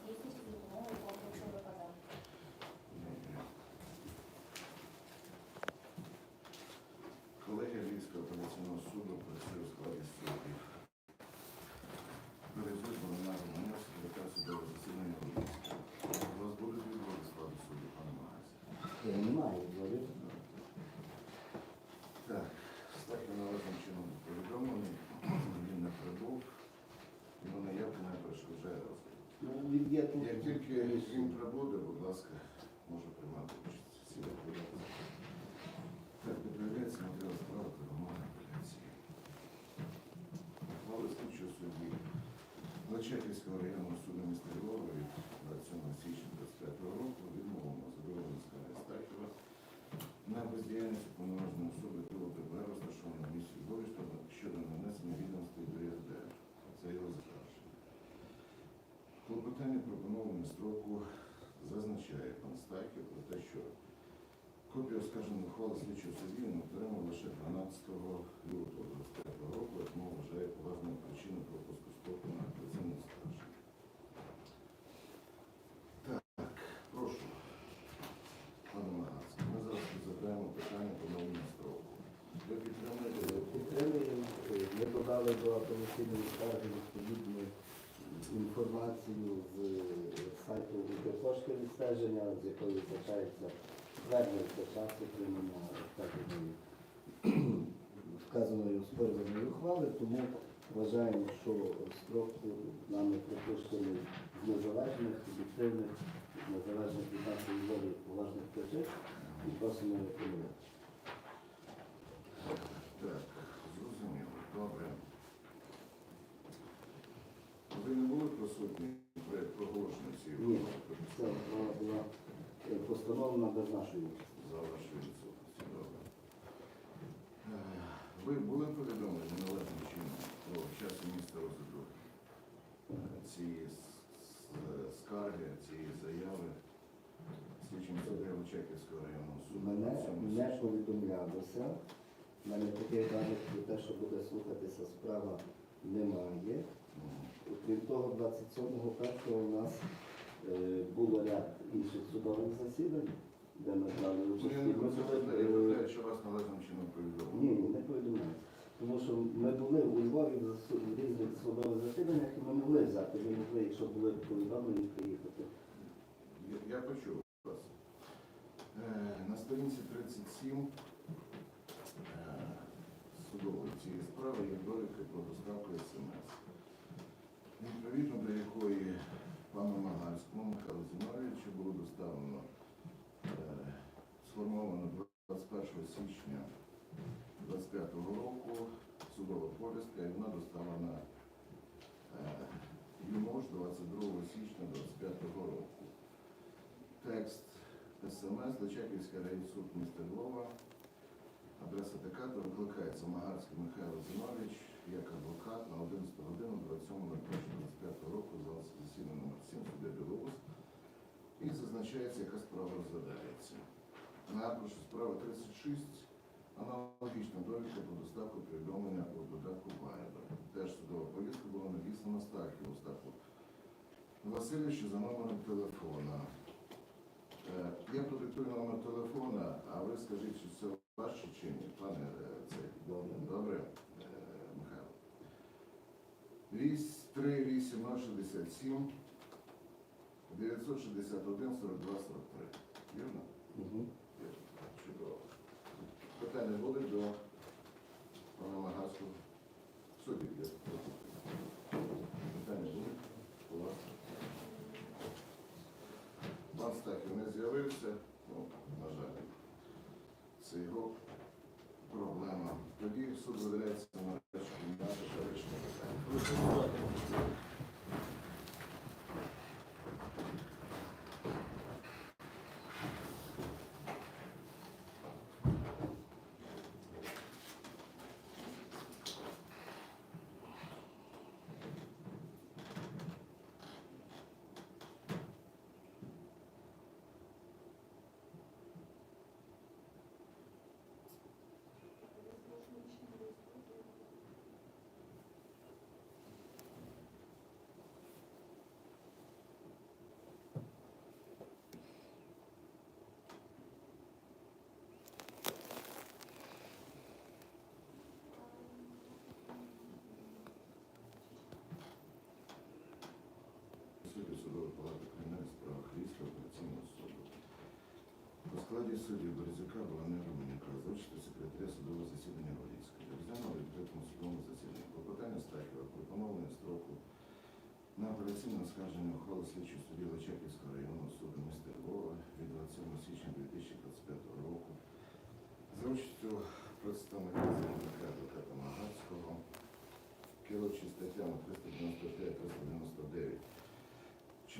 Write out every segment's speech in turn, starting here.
здійснюється за допомогою комплексу ВКЗ. Колегія Львівського апеляційного суду працює у складі суддів. Реалізує пленарну мене секретар судового засідання Львівського. У вас будуть відводи складу суду, пане Магазі? Е, Немає відводів. Так, стаття належним чином повідомлений, він не прибув, його наявка не перешкоджає розгляду. Ну, тільки він прибуде, будь ласка, може приймати участь. Так, доповідається матеріал справи про вимоги апеляції. Ухвали слідчого судді Личаківського районного суду міста Львова від 27 січня 25 року відмовлено задоволення скарги Стахіва на бездіяльність уповноваженої особи ТО ТБР, розташованого в місті Львові щодо нанесення відомостей до ЄРДР. Це його запрошення. Клопотання про поновлення строку зазначає пан Стахів про те, що копію оскарженої слідчого судді він отримав лише 12 лютого 25 року, як мова вважає поважною причиною пропуску строку на апеляційне скарження. Так, прошу. Пане Магац, ми зараз розглядаємо питання поновлення строку. Ви підтримуєте? Підтримуємо. Ми додали до апеляційної скарги відповідну інформацію з сайту Укрпошти відстеження, з якої визначається звернення часу отримання вказаної оспорюваної ухвали, тому вважаємо, що строк нами припущений з незалежних, об'єктивних, незалежних від нашої волі поважних причин і просимо рекомендувати. Так, зрозуміло. Добре. Ви не були присутні при проголошенні цієї Ні. ухвали? Ця ухвала була е, постановлена без нашої участі. За вашою відсутності. Добре. Е, Ви були повідомлені належним чином про час і місце розгляду е, цієї с- с- скарги, цієї заяви слідчим суддям Чеківського районного суду? Мене в цьому не повідомлялося. У мене таких даних про те, що буде слухатися справа, немає. Мгм. Окрім того, 27-го першого у нас е, було ряд інших судових засідань, де ми брали Ну, участь. Вас належним чином повідомлено. Ні, ні, не повідомляю. Тому що ми були у Львові в різних судових засіданнях і ми могли взяти, ми могли, якщо були повідомлені, приїхати. Я, почув вас. Е, на сторінці 37 е, судової цієї справи є довідка про доставку СМС, відповідно до якої пану Маганському Михайлу Зіновичу було доставлено е, сформовано 21 січня 25 року судова повістка, і вона доставлена йому ж 22 січня 25 року. Текст СМС Личаківський райсуд міста Львова. Адреса така, викликається Магарський Михайло Зінович як адвокат на 11 годину 27.01.25 року зал засідання номер 7 суди Білорус. І зазначається, яка справа розглядається. На справа 36 аналогічна довідка про доставку повідомлення у додатку Viber. Теж судова повістка була надіслана Стахіву Остапу Васильовичу за номером телефона. Е, Я продиктую номер телефона, а ви скажіть, чи це ваш чи ні, пане е, цей. Добре. Е, Михайло. 38067 961 42 43. Вірно? Угу. Чудово. Питання були до пана Магасу. Судді є. Питання були? У вас? Пан Стахів не з'явився, ну, на жаль, це його проблема. Тоді суд видаляється складі суддів Березюка, Баланера, Меняка, залишити секретаря судового засідання Голівської. Розглянули відкритому судовому засіданні. Клопотання Стахіва про поновлення строку на апеляційне оскарження ухвали слідчого судді Личаківського районного суду міста Львова від 27 січня 2025 року. За участю представника заявника адвоката Магарського, керуючи статтями 395, 399,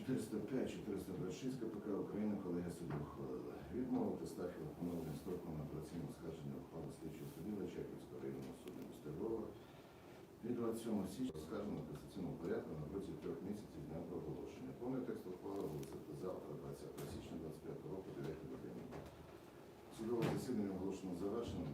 405, 426 КПК України колеги судді ухвалили. Відмовити Стахіва поновлення строку на апеляційне оскарження ухвали слідчого судді Личаківського районного суду міста Львова від 27 січня оскаржено в порядку на протязі трьох місяців дня проголошення. Повний текст ухвали оголосити завтра, 20 січня 25 року, 9 годині. Судове засідання оголошено завершеним.